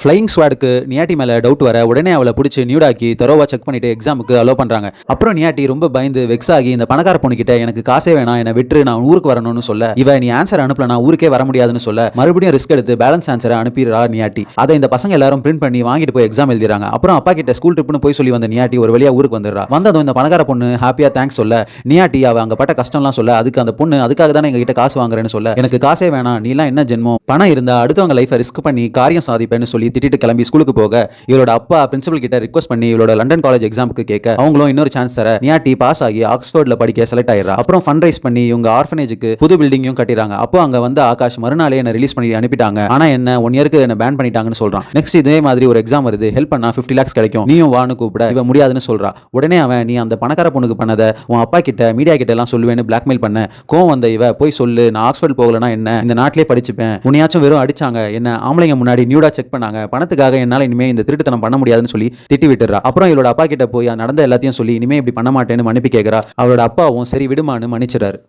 Flying ஸ்வாடுக்கு நியாட்டி மேலே doubt வர உடனே அவளை பிடிச்சி நியூடாக்கி தரோவா செக் பண்ணிட்டு எக்ஸாமுக்கு அலோ பண்ணுறாங்க அப்புறம் நியாட்டி ரொம்ப பயந்து வெக்ஸ் ஆகி இந்த பணக்கார பொண்ணுக்கிட்ட எனக்கு காசே வேணாம் என்னை விட்டு நான் ஊருக்கு வரணும்னு சொல்ல. இவ நீ ஆன்சர் அனுப்பல நான் ஊருக்கே வர முடியாதுன்னு சொல்ல. மறுபடியும் ரிஸ்க் எடுத்து பேலன்ஸ் ஆன்சரை அனுப்பிடுறா நியாட்டி. அதை இந்த பசங்க எல்லாரும் பிரிண்ட் பண்ணி வாங்கிட்டு போய் எக்ஸாம் எழுதிறாங்க அப்புறம் அப்பா கிட்ட ஸ்கூல் ட்ரிப்னு போய் சொல்லி வந்த நியாட்டி ஒரு வழியா ஊருக்கு வந்துடுறா. வந்ததும் இந்த பணக்கார பொண்ணு ஹாப்பியா தேங்க்ஸ் சொல்ல. நியாட்டி அவ அங்க பட்ட கஷ்டம்லாம் சொல்ல. அதுக்கு அந்த பொண்ணு அதுக்காக தானே எங்ககிட்ட காசு வாங்குறேன்னு சொல்ல. எனக்கு காசே வேணாம் நீலாம் என்ன ஜென்மம்? பணம் இருந்தா அடுத்தவங்க லைஃபை ரிஸ்க் பண்ணி காரியம் சாதிப்பேன்னு சொல்லி திட்டிட்டு கிளம்பி ஸ்கூலுக்கு போக இவளோட அப்பா பிரின்சிபல் கிட்ட ரிக்வஸ்ட் பண்ணி இவளோட லண்டன் காலேஜ் எக்ஸாமுக்கு கேட்க அவங்களும் இன்னொரு சான்ஸ் தர நியாட்டி பாஸ் ஆகி ஆக்ஸ்போர்ட்ல படிக்க செலக்ட் ஆயிடுறா. அப்புறம் ஃபண்ட் ரைஸ் பண்ணி இவங்க ஆர்ஃபனேஜுக்கு புது பில்டிங்கும் கட்டிறாங்க அப்போ அங்க வந்து ஆகாஷ் மறுநாளே என்ன ரிலீஸ் பண்ணி அனுப்பிட்டாங்க. ஆனா என்ன ஒன் இயருக்கு என்ன பேன் பண்ணிட்டாங்கன்னு சொல்றான். நெக்ஸ்ட் இதே மாதிரி ஒரு எக்ஸாம் வருது. ஹெல்ப் பண்ணா 50 லேக்ஸ் கிடைக்கும். நீயும் வான்னு கூப்பிட இவ முடியாதுன்னு சொல்றா. உடனே அவன் நீ அந்த பணக்கார பொண்ணுக்கு பண்ணத உன் அப்பா கிட்ட மீடியா கிட்ட எல்லாம் சொல்லுவேன்னு பிளாக்மெயில் பண்ண. கோவம் வந்த இவ போய் சொல்லு நான் ஆக்ஸ்போர்ட் போகலனா என்ன? இந்த நாட்டிலே படிச்சுப்பேன். உன்னையாச்சும் வெறும் அடிச்சாங்க. என்ன ஆம்பளைங்க முன்னாடி நியூடா செக் பண்ணாங்க. பணத்துக்காக என்னால இனிமே இந்த திருட்டுத்தனம் பண்ண முடியாதுன்னு சொல்லி திட்டி விட்டுறா அப்புறம் இவளோட அப்பா கிட்ட போய் நடந்த எல்லாத்தையும் சொல்லி இனிமே இப்படி பண்ண மாட்டேன்னு மன்னிப்பு கேட்குறா அவளோட அப்பாவும் சரி விடுமான்னு மன்னிச்சிடாரு